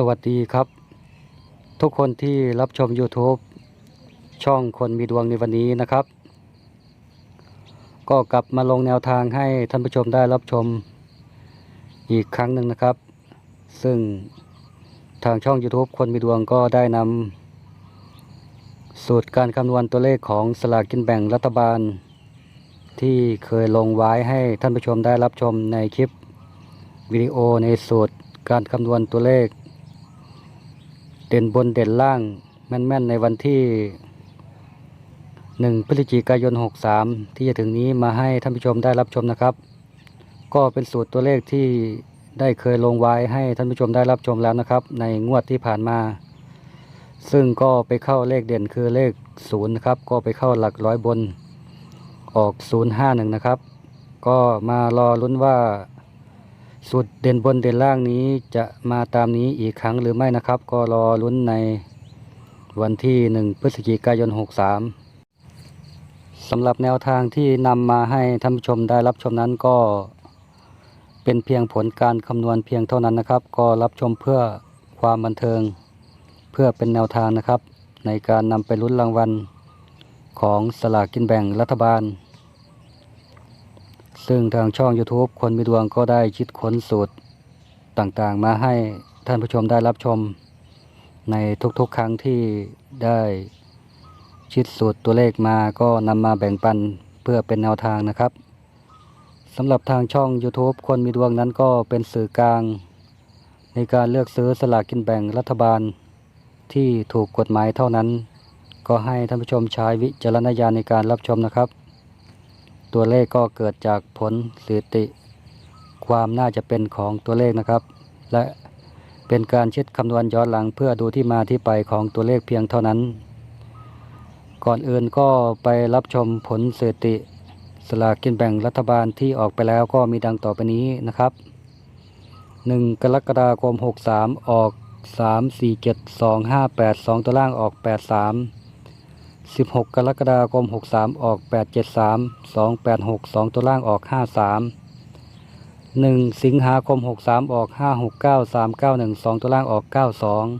สวัสดีครับ ทุกคนที่รับชม YouTube ช่องคนมีดวงในวันนี้นะครับ ก็กลับมาลงแนวทางให้ท่านผู้ชมได้รับชมอีกครั้งหนึ่งนะครับ ซึ่งทางช่อง YouTube คนมีดวงก็ได้นำสูตรการคำนวณตัวเลขของสลากกินแบ่งรัฐบาล ที่เคยลงไว้ให้ท่านผู้ชมได้รับชมในคลิปวิดีโอในสูตรการคำนวณตัวเลข เด่นบนเด่นล่าง แม่นๆในวันที่1พฤศจิกายน 63 ที่จะถึงนี้มาให้ท่านผู้ชมได้รับชมนะครับ ก็เป็นสูตรตัวเลขที่ได้เคยลงไว้ให้ท่านผู้ชมได้รับชมแล้วนะครับ ในงวดที่ผ่านมา ซึ่งก็ไปเข้าเลขเด่นคือเลข0นะครับ ก็ไปเข้าหลักร้อยบนออก 051 นะครับ ก็มารอลุ้นว่า สูตรเด่นบนเด่นล่างนี้จะมาตามนี้อีกครั้งหรือไม่นะครับ ก็รอลุ้นในวันที่ 1 พฤศจิกายน 63สำหรับแนวทางที่นำมาให้ท่านผู้ชมได้รับชมนั้นก็เป็นเพียงผลการคำนวณเพียงเท่านั้นนะครับ ก็รับชมเพื่อความบันเทิง เพื่อเป็นแนวทางนะครับ ในการนำไปลุ้นรางวัลของสลากกินแบ่งรัฐบาล ซึ่งทางช่อง YouTube คนมีดวงก็ได้คิดค้นสูตรต่างๆ มาให้ท่านผู้ชมได้รับชม ในทุกๆ ครั้งที่ได้คิดสูตรตัวเลขมาก็นำมาแบ่งปันเพื่อเป็นแนวทางนะครับสำหรับทางช่อง YouTube คนมีดวงนั้นก็เป็นสื่อกลาง ในการเลือกซื้อสลากกินแบ่งรัฐบาล ที่ถูกกฎหมายเท่านั้น ก็ให้ท่านผู้ชมใช้วิจารณญาณในการรับชมนะครับ ตัวเลขก็เกิดจากผลสถิติ ความน่าจะเป็นของตัวเลขนะครับ และเป็นการเช็ดคำนวณย้อนหลังเพื่อดูที่มาที่ไปของตัวเลขเพียงเท่านั้น ก่อนอื่นก็ไปรับชมผลสถิติ สลากกินแบ่งรัฐบาลที่ออกไปแล้วก็มีดังต่อไปนี้นะครับ 1 กรกฎาคม 63 ออก 3 4 7 2 5 8 2 ตัวล่างออก 83 16 กรกฎาคม 63 ออก 873 286 2 ตัวล่างออก 53 1 สิงหาคม 63 ออก 569 391 2 ตัวล่างออก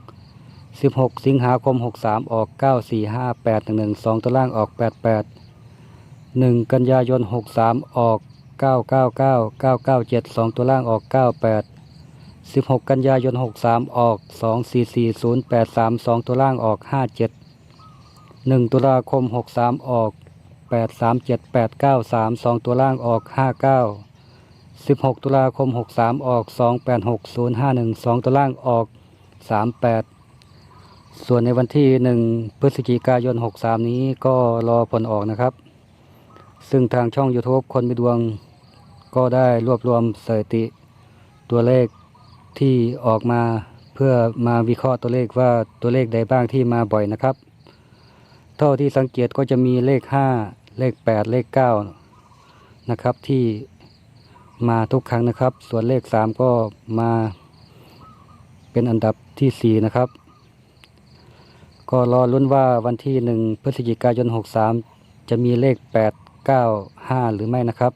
92 16 สิงหาคม 63 ออก 945 811 2 ตัวล่างออก 88 1 กันยายน 63 ออก 999 997 2 ตัวล่างออก 98 16 กันยายน 63 ออก 244 083 2 ตัวล่างออก 57 1ตุลาคม63ออก837 893 2ตัวล่างออก59 16ตุลาคม63ออก286 051 2ตัวล่างออก38ส่วนในวันที่1พฤศจิกายน63นี้ก็รอผลออกนะครับ ซึ่งทางช่อง YouTube คนมีดวงก็ได้รวบรวมสถิติตัวเลขที่ออกมาเพื่อมาวิเคราะห์ตัวเลขว่าตัวเลขใดบ้างที่มาบ่อยนะครับ เท่าที่สังเกตก็จะมีเลข 5 เลข 8 เลข 9 นะครับที่มาทุกครั้งนะครับ ส่วนเลข 3 ก็มาเป็นอันดับทีสี่ 4 นะครับ ก็รอลุ้นว่าวันที่ 1 พฤศจิกายน 63 จะมีเลข 8 9 5 หรือไม่นะครับ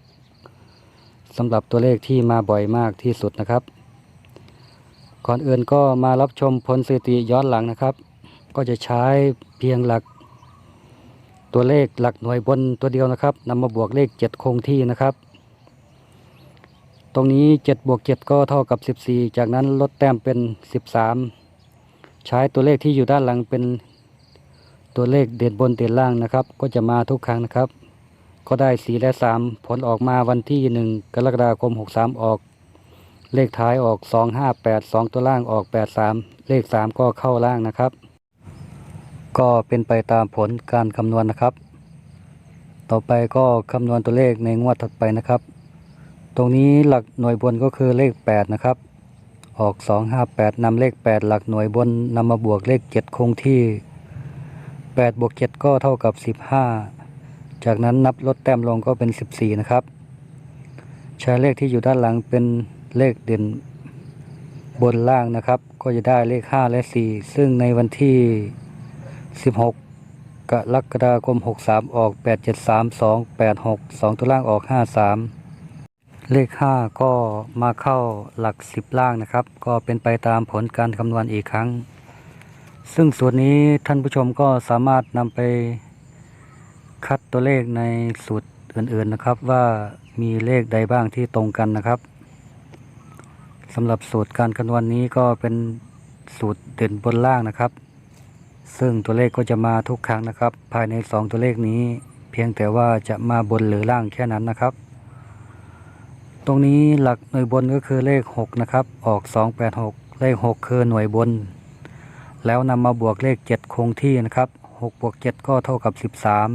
สำหรับตัวเลขที่มาบ่อยมากที่สุดนะครับ ก่อนอื่นก็มารับชมผลสถิติย้อนหลังนะครับ ก็จะใช้เพียงหลัก ตัวเลขหลักหน่วยบนตัวเดียวนะครับนำมาบวกเลข 7 คงที่นะครับ ตรงนี้ 7 บวก 7 ก็เท่ากับ 14 จากนั้นลดแต้มเป็น 13 ใช้ตัวเลขที่อยู่ด้านหลังเป็นตัวเลขเด่นบนเด่นล่างนะครับ ก็จะมาทุกครั้งนะครับ ก็ได้ 4 และ 3 ผลออกมาวันที่ 1 กรกฎาคม 63 ออก เลขท้ายออก 258 2 ตัวล่างออก 83 เลข 3 ก็เข้าล่างนะครับ ก็เป็นไปตามผลการคำนวณนะครับ ต่อไปก็คำนวณตัวเลขในงวดถัดไปนะครับ ตรงนี้หลักหน่วยบนก็คือเลข 8 นะครับ ออก 258นำเลข 8 หลักหน่วยบนนำมาบวกเลข 7 คงที่ 8 บวก 7 ก็เท่ากับ 15 จากนั้นนับลดแต้มลงก็เป็น 14 นะครับ ใช้เลขที่อยู่ด้านหลังเป็นเลขเด่นบนล่างนะครับ ก็จะได้เลข 5 และ 4 ซึ่งในวันที่ 16กรกฎาคม 63 ออก 873 286 2 ตัวล่างออก 53 เลขห้าก็มาเข้าหลักสิบล่างนะครับ ก็เป็นไปตามผลการคำนวณอีกครั้ง ซึ่งส่วนนี้ท่านผู้ชมก็สามารถนำไปคัดตัวเลขในสูตรอื่นๆนะครับ ว่ามีเลขใดบ้างที่ตรงกันนะครับสำหรับสูตรการคำนวณนี้ก็เป็นสูตรเด่นบนล่างนะครับ ซึ่งตัวเลขก็จะมาทุกครั้งนะครับ ภายใน 2 ตัวเลขนี้ เพียงแต่ว่าจะมาบนหรือล่างแค่นั้นนะครับ ตรงนี้หลักหน่วยบนก็คือเลข 6 นะครับ ออก 286 เลข 6 คือหน่วยบน แล้วนำมาบวกเลข 7 คงที่นะครับ6บวก7ก็เท่ากับ 13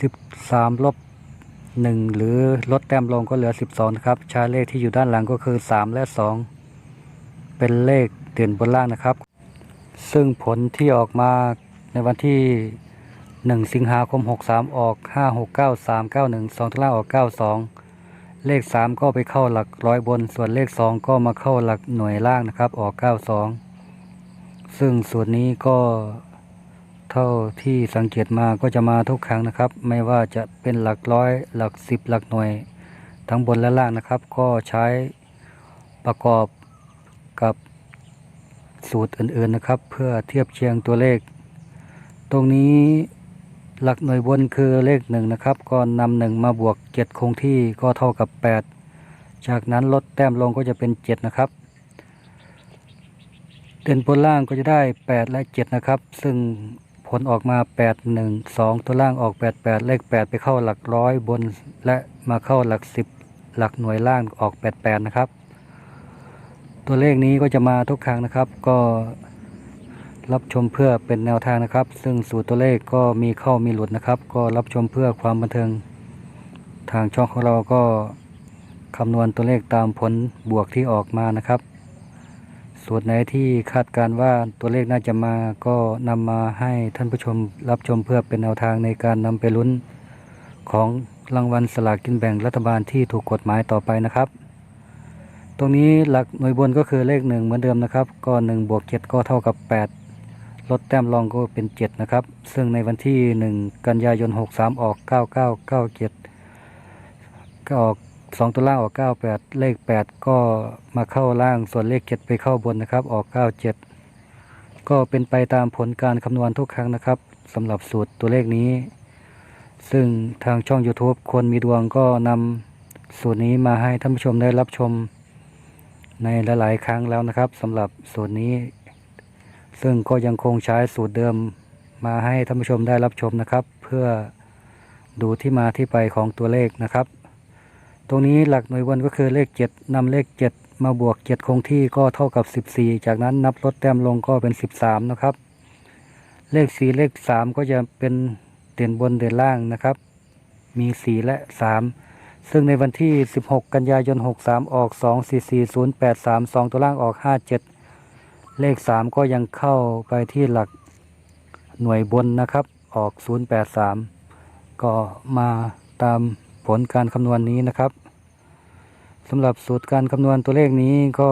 13ลบ1 หรือลดแต้มลงก็เหลือ 12นะครับใช้เลขที่อยู่ด้านหลังก็คือ 3 และ 2 เป็นเลขเด่นบนล่างนะครับ ซึ่งผลที่ออกมาในวันที่ 1 สิงหาคม 63 ออก 5 6 9 3 9 1 2ตุลาออก 92 เลข 3 ก็ไปเข้าหลักร้อยบน ส่วนเลข 2 ก็มาเข้าหลักหน่วยล่างนะครับออก 92 ซึ่งส่วนนี้ก็เท่าที่สังเกตมาก็จะมาทุกครั้งนะครับ ไม่ว่าจะเป็นหลักร้อยหลัก10หลักหน่วย ทั้งบนและล่างนะครับ ก็ใช้ประกอบกับ สูตรอื่นๆนะครับ เพื่อเทียบเคียงตัวเลข ตรงนี้หลักหน่วยบนคือเลขหนึ่งนะครับ ก็นำหนึ่งมาบวกเจ็ดคงที่ก็เท่ากับแปดจากนั้นลดแต้มลงก็จะเป็นเจ็ดนะครับ เด่นบนล่างก็จะได้แปดและเจ็ดนะครับ ซึ่งผลออกมาแปดหนึ่งสองตัวล่างออกแปดแปดเลขแปดไปเข้าหลักร้อยบน และมาเข้าหลักสิบหลักหน่วยล่างออกแปดแปดนะครับ ตัวเลขนี้ก็จะมาทุกครั้งนะครับ ก็รับชมเพื่อเป็นแนวทางนะครับ ซึ่งสูตรตัวเลขก็มีเข้ามีหลุดนะครับ ก็รับชมเพื่อความบันเทิง ทางช่องของเราก็คำนวณตัวเลขตามผลบวกที่ออกมานะครับส่วนไหนที่คาดการว่าตัวเลขน่าจะมาก็นำมาให้ท่านผู้ชมรับชมเพื่อเป็นแนวทางในการนำไปลุ้น ของรางวัลสลากกินแบ่งรัฐบาลที่ถูกกฎหมายต่อไปนะครับ ตรงนี้หลักหน่วยบนก็คือเลขหนึ่งเหมือนเดิมนะครับ ก็หนึ่งบวกเจ็ดก็เท่ากับแปดลดแต้มรองก็เป็นเจ็ดนะครับ ซึ่งในวันที่หนึ่งกันยายนหกสามออกเก้าเก้าเก้าเจ็ดก็ออกสองตัวล่างออกเก้าแปดเลขแปดก็มาเข้าล่างส่วนเลขเจ็ดไปเข้าบนนะครับ ออกเก้าเจ็ดก็เป็นไปตามผลการคำนวณทุกครั้งนะครับสำหรับสูตรตัวเลขนี้ ซึ่งทางช่อง YouTube คนมีดวงก็นำสูตรนี้มาให้ท่านผู้ชมได้รับชม ในหลาย ๆ ครั้งแล้วนะครับสำหรับสูตรนี้ ซึ่งก็ยังคงใช้สูตรเดิมมาให้ท่านผู้ชมได้รับชมนะครับ เพื่อดูที่มาที่ไปของตัวเลขนะครับ ตรงนี้หลักหน่วยบนก็คือเลข 7นำเลข 7 มาบวก 7 คงที่ก็เท่ากับ 14 จากนั้นนับลดแต้มลงก็เป็น 13 นะครับ เลข 4 เลข 3 ก็จะเป็นเด่นบนเด่นล่างนะครับ มี 4 และ 3 ซึ่งในวันที่ 16 กันยายน 63 ออก 244083 2 ตัวล่างออก 57 เลข 3 ก็ยังเข้าไปที่หลักหน่วยบนนะครับ ออก 083 ก็มาตามผลการคำนวณนี้นะครับสำหรับสูตรการคำนวณตัวเลขนี้ก็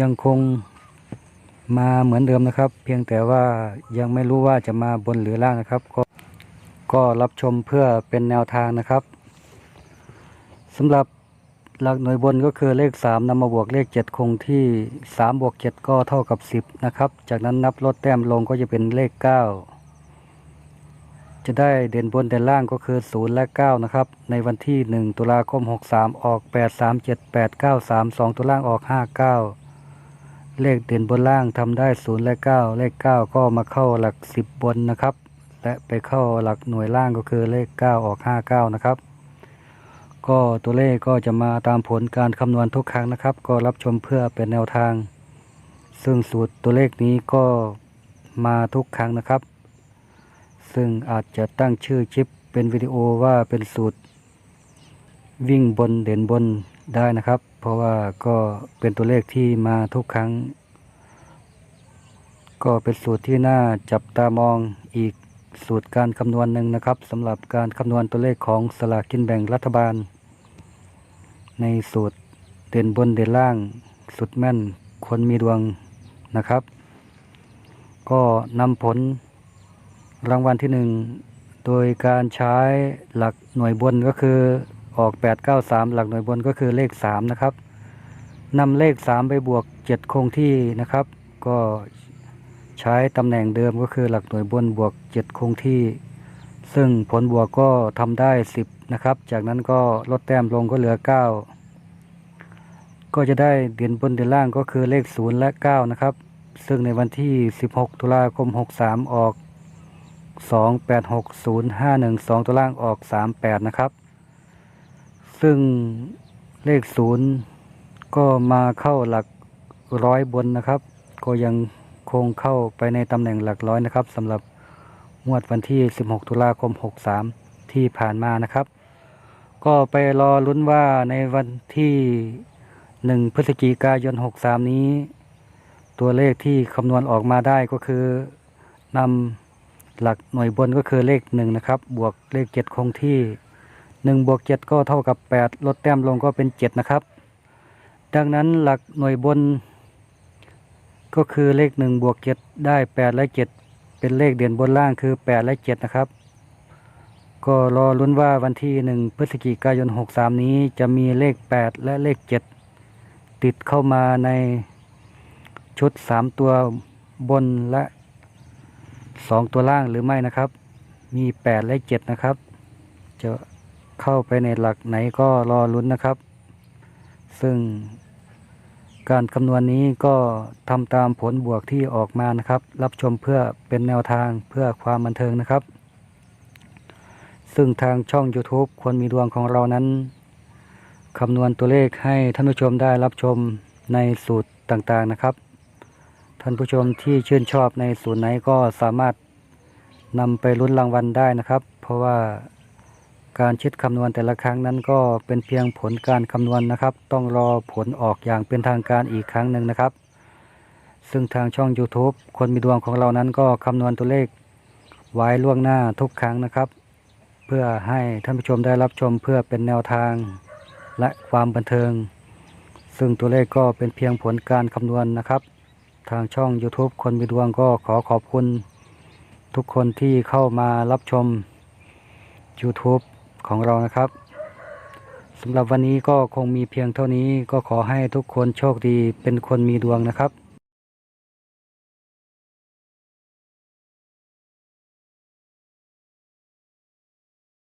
ยังคงมาเหมือนเดิมนะครับ เพียงแต่ว่ายังไม่รู้ว่าจะมาบนหรือล่างนะครับ ก็ก็รับชมเพื่อเป็นแนวทางนะครับ สำหรับหลักหน่วยบนก็คือเลข 3นำมาบวกเลข 7 คงที่ 3 บวก 7 ก็เท่ากับ 10 นะครับ จากนั้นนับลดแต้มลงก็จะเป็นเลข 9 จะได้เด่นบนเด่นล่างก็คือ 0 และ 9 นะครับ ในวันที่ 1 ตุลาคม 63 ออก 8 3 7 8 9 3 2 ตัวล่างออก 59 เลขเด่นบนล่างทำได้ 0 และ 9 เลข 9 ก็มาเข้าหลัก 10 บนนะครับ และไปเข้าหลักหน่วยล่างก็คือเลข 9 ออก 59 นะครับ ก็ตัวเลขก็จะมาตามผลการคำนวณทุกครั้งนะครับ ก็รับชมเพื่อเป็นแนวทาง ซึ่งสูตรตัวเลขนี้ก็มาทุกครั้งนะครับ ซึ่งอาจจะตั้งชื่อคลิปเป็นวิดีโอว่าเป็นสูตร วิ่งบนเด่นบนได้นะครับ เพราะว่าก็เป็นตัวเลขที่มาทุกครั้ง ก็เป็นสูตรที่น่าจับตามองอีกสูตรการคำนวณหนึ่งนะครับสำหรับการคำนวณตัวเลขของสลากกินแบ่งรัฐบาล ในสูตรเด่นบนเด่นล่างสุดแม่นคนมีดวงนะครับ ก็นำผลรางวัลที่หนึ่งโดยการใช้หลักหน่วยบนก็คือออก 893 หลักหน่วยบนก็คือเลข 3 นะครับนำเลข 3 ไปบวก 7 คงที่นะครับ ก็ใช้ตำแหน่งเดิมก็คือหลักหน่วยบนบวก 7 คงที่ ซึ่งผลบวกก็ทำได้ 10 นะครับ จากนั้นก็ลดแต้มลงก็เหลือ 9 ก็จะได้เด่นบนเด่นล่างก็คือเลข 0 และ 9 นะครับ ซึ่งในวันที่ 16 ตุลาคม 63 ออก 286051 2 ตัวล่างออก 38 นะครับ ซึ่งเลข 0 ก็มาเข้าหลักร้อยบนนะครับ ก็ยังคงเข้าไปในตำแหน่งหลักร้อยนะครับสำหรับ งวดวันที่ 16 ตุลาคม 63 ที่ผ่านมานะครับ ก็ไปรอลุ้นว่าในวันที่ 1 พฤศจิกายน 63 นี้ ตัวเลขที่คำนวณออกมาได้ก็คือนำหลักหน่วยบนก็คือเลข 1 นะครับ บวกเลข 7 คงที่ 1 บวก 7 ก็เท่ากับ 8 ลดแต้มลงก็เป็น 7 นะครับ ดังนั้นหลักหน่วยบนก็คือเลข 1 บวก 7 ได้ 8 และ 7 เป็นเลขเด่นบนล่างคือ 8 และ 7 นะครับ ก็รอลุ้นว่าวันที่ 1 พฤศจิกายน 63 นี้จะมีเลข 8 และเลข 7 ติดเข้ามาในชุด 3 ตัวบนและ 2 ตัวล่างหรือไม่นะครับ มี 8 และ 7 นะครับ จะเข้าไปในหลักไหนก็รอลุ้นนะครับ ซึ่ง การคำนวณนี้ก็ทำตามผลบวกที่ออกมานะครับ รับชมเพื่อเป็นแนวทางเพื่อความบันเทิงนะครับ ซึ่งทางช่อง YouTube คนมีดวงของเรานั้นคำนวณตัวเลขให้ท่านผู้ชมได้รับชมในสูตรต่างๆนะครับ ท่านผู้ชมที่ชื่นชอบในสูตรไหนก็สามารถนำไปลุ้นรางวัลได้นะครับ เพราะว่า การคิดคำนวณแต่ละครั้งนั้นก็เป็นเพียงผลการคำนวณนะครับ ต้องรอผลออกอย่างเป็นทางการอีกครั้งหนึ่งนะครับ ซึ่งทางช่อง YouTube คนมีดวงของเรานั้นก็คำนวณตัวเลขไว้ล่วงหน้าทุกครั้งนะครับ เพื่อให้ท่านผู้ชมได้รับชมเพื่อเป็นแนวทางและความบันเทิง ซึ่งตัวเลขก็เป็นเพียงผลการคำนวณนะครับ ทางช่อง YouTube คนมีดวงก็ขอขอบคุณ ทุกคนที่เข้ามารับชม YouTube ของเรานะครับสำหรับวันนี้ก็คงมีเพียงเท่านี้ก็ขอให้ทุกคนโชคดีเป็นคนมีดวงนะครับ